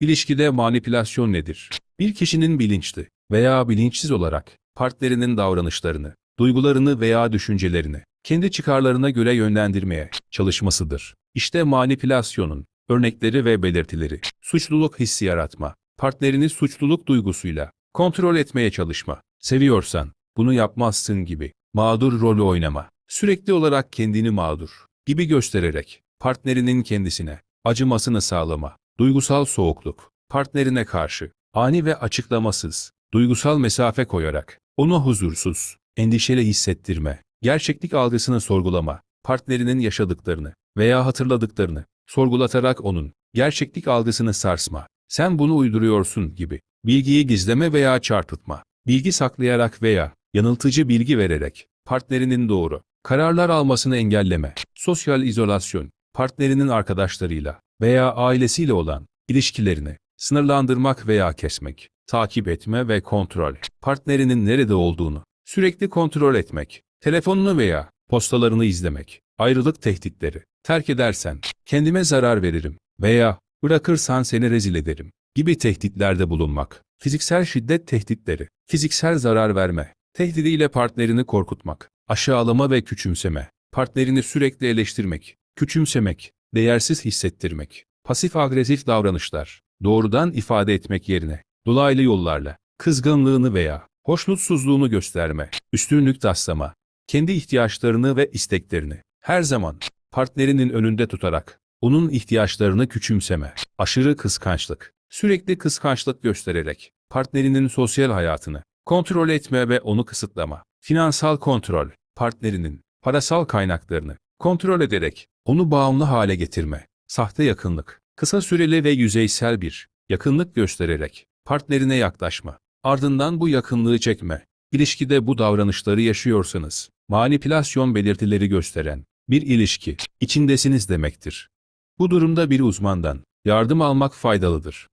İlişkide manipülasyon nedir? Bir kişinin bilinçli veya bilinçsiz olarak partnerinin davranışlarını, duygularını veya düşüncelerini kendi çıkarlarına göre yönlendirmeye çalışmasıdır. İşte manipülasyonun örnekleri ve belirtileri. Suçluluk hissi yaratma, partnerini suçluluk duygusuyla kontrol etmeye çalışma. Seviyorsan bunu yapmazsın gibi. Mağdur rolü oynama. Sürekli olarak kendini mağdur gibi göstererek partnerinin kendisine acımasını sağlama. Duygusal soğukluk. Partnerine karşı ani ve açıklamasız duygusal mesafe koyarak onu huzursuz, endişeli hissettirme. Gerçeklik algısını sorgulama. Partnerinin yaşadıklarını veya hatırladıklarını sorgulatarak onun gerçeklik algısını sarsma. Sen bunu uyduruyorsun gibi. Bilgiyi gizleme veya çarpıtma. Bilgi saklayarak veya yanıltıcı bilgi vererek partnerinin doğru kararlar almasını engelleme. Sosyal izolasyon, partnerinin arkadaşlarıyla veya ailesiyle olan ilişkilerini sınırlandırmak veya kesmek. Takip etme ve kontrol. Partnerinin nerede olduğunu sürekli kontrol etmek. Telefonunu veya postalarını izlemek. Ayrılık tehditleri. Terk edersen kendime zarar veririm veya bırakırsan seni rezil ederim gibi tehditlerde bulunmak. Fiziksel şiddet tehditleri. Fiziksel zarar verme. Tehdidiyle partnerini korkutmak. Aşağılama ve küçümseme. Partnerini sürekli eleştirmek. Küçümsemek. Değersiz hissettirmek. Pasif agresif davranışlar. Doğrudan ifade etmek yerine dolaylı yollarla kızgınlığını veya hoşnutsuzluğunu gösterme. Üstünlük taslama. Kendi ihtiyaçlarını ve isteklerini her zaman partnerinin önünde tutarak onun ihtiyaçlarını küçümseme. Aşırı kıskançlık. Sürekli kıskançlık göstererek partnerinin sosyal hayatını kontrol etme ve onu kısıtlama. Finansal kontrol. Partnerinin parasal kaynaklarını kontrol ederek onu bağımlı hale getirme. Sahte yakınlık. Kısa süreli ve yüzeysel bir yakınlık göstererek partnerine yaklaşma. Ardından bu yakınlığı çekme. İlişkide bu davranışları yaşıyorsanız, manipülasyon belirtileri gösteren bir ilişki içindesiniz demektir. Bu durumda bir uzmandan yardım almak faydalıdır.